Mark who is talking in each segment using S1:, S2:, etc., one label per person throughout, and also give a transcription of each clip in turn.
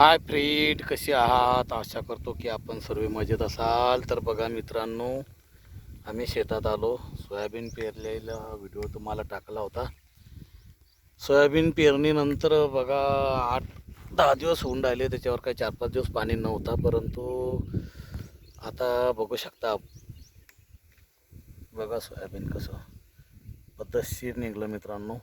S1: Hi friend कसे आहात? आशा करतो की आपण सर्व मजेत असाल. तर बघा मित्रांनो आम्ही शेतात आलो. सोयाबीन पेरलेला व्हिडिओ तुम्हाला टाकला होता. सोयाबीन पेरणीनंतर बघा आठ दहा दिवस होऊन राहिले. त्याच्यावर काही चार पाच दिवस पाणी नव्हता परंतु आता बघू शकता बघा सोयाबीन कसं पद्धतशीर निघलं मित्रांनो.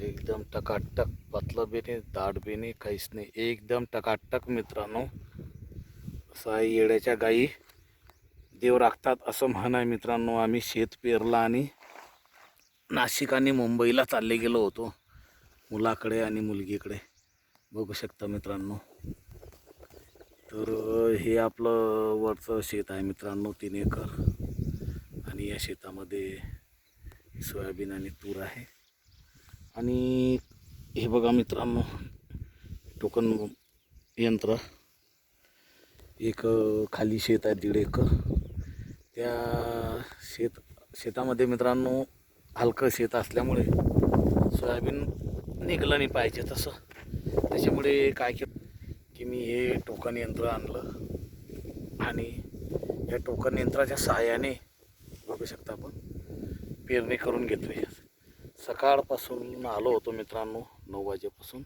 S1: एकदम टकाटक पातलं बी नाही दाट बी नाही काहीच नाही। एकदम टकाटक मित्रांनो असं येड्याच्या गाई देव राखतात असं म्हण आहे मित्रांनो. आम्ही शेत पेरला आणि नाशिक आणि मुंबईला चालले गेलो होतो मुलाकडे आणि मुलगीकडे. बघू शकता मित्रांनो. तर हे आपलं वरचं शेत आहे मित्रांनो तीन एकर. आणि या शेतामध्ये सोयाबीन आणि तूर आहे. आणि हे बघा मित्रांनो टोकन यंत्र. एक खाली शेत आहे दीड एकर. त्या शेत शेतामध्ये मित्रांनो हलकं शेत असल्यामुळे सोयाबीन निघलं नाही पाहिजे तसं. त्याच्यामुळे काय केलं की मी हे टोकन यंत्र आणलं आणि या टोकन यंत्राच्या सहाय्याने बघू शकता आपण पेरणी करून घेतली सकाळपासून आलो होतो मित्रांनो नऊ वाजेपासून.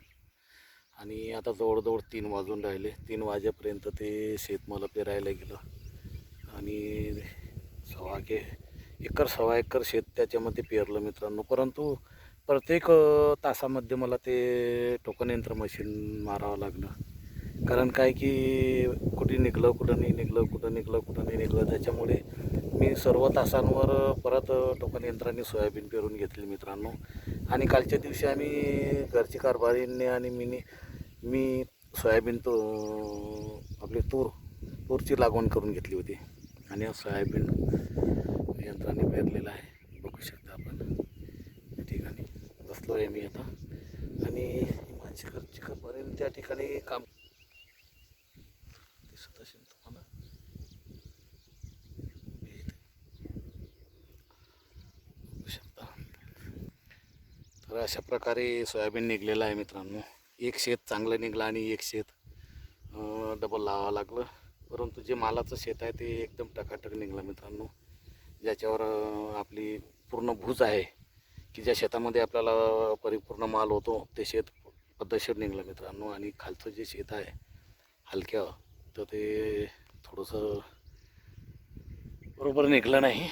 S1: आणि आता जवळजवळ तीन वाजून राहिले. तीन वाजेपर्यंत ते शेत मला पेरायला गेलं. आणि सव्वा के एकर सव्वा एकर शेत त्याच्यामध्ये पेरलं मित्रांनो. परंतु प्रत्येक तासामध्ये मला ते टोकन यंत्र मशीन मारावं लागलं. कारण काय की कुठे निघलं कुठं नाही निघलं कुठं निघलं कुठं नाही निघलं त्याच्यामुळे मी सर्व तासांवर परत टोकन यंत्राने सोयाबीन पेरून घेतली मित्रांनो. आणि कालच्या दिवशी आम्ही घरची कारभारीने आणि मीनी मी सोयाबीन तो आपली तूर तूरची लागवण करून घेतली होती. आणि सोयाबीन यंत्राने पेरलेला आहे. बघू शकता आपण. या ठिकाणी बसलो आहे मी आता. आणि माझी घरची कारभारी त्या ठिकाणी काम दिसत असेल तुम्हाला बघू शकता तर अशा प्रकारे सोयाबीन निघलेलं आहे मित्रांनो एक शेत चांगलं निघलं आणि एक शेत डबल लावावं लागलं परंतु जे मालाचं शेत आहे ते एकदम टकाटक निघलं मित्रांनो ज्याच्यावर आपली पूर्ण भूज आहे की ज्या शेतामध्ये आपल्याला परिपूर्ण माल होतो ते शेत पद्धतशीर निघलं मित्रांनो आणि खालचं जे शेत आहे हलक्या तर ते थोडंसं बरोबर निघलं नाही.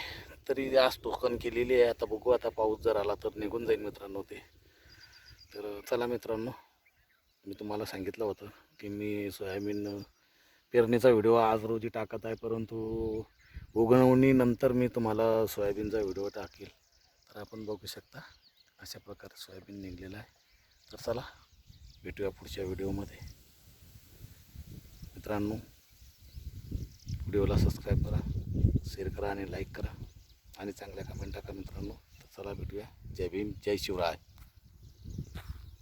S1: तरी आज टोकन केलेली आहे. आता बघू आता पाऊस जर आला तर निघून जाईल मित्रांनो ते. तर चला मित्रांनो मी तुम्हाला सांगितलं होतं की मी सोयाबीन पेरणीचा व्हिडिओ आज रोजी टाकत आहे. परंतु उगवणीनंतर मी तुम्हाला सोयाबीनचा व्हिडिओ टाकेल. तर आपण बघू शकता अशा प्रकारे सोयाबीन निघलेलं आहे. तर चला भेटूया पुढच्या व्हिडिओमध्ये. मित्रांनो व्हिडिओला सबस्क्राईब करा शेअर करा आणि लाईक करा. आणि चांगल्या कमेंट टाका मित्रांनो. तर चला भेटूया. जय भीम जय शिवराय.